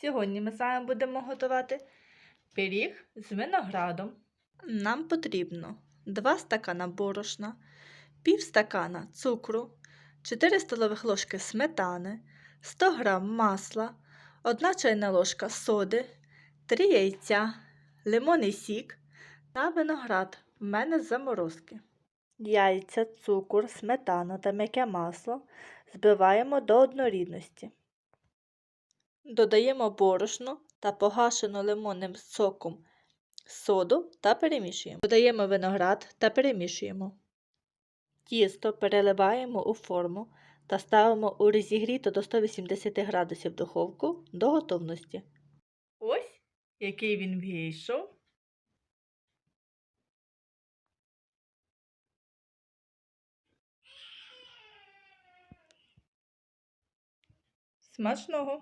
Сьогодні ми з вами будемо готувати пиріг з виноградом. Нам потрібно 2 стакана борошна, пів стакана цукру, 4 столових ложки сметани, 100 г масла, 1 чайна ложка соди, 3 яйця, лимонний сік та виноград. В мене з заморозки. Яйця, цукор, сметану та м'яке масло збиваємо до однорідності. Додаємо борошно та погашену лимонним соком соду та перемішуємо. Додаємо виноград та перемішуємо. Тісто переливаємо у форму та ставимо у розігріту до 180 градусів духовку до готовності. Ось який він вийшов. Смачного!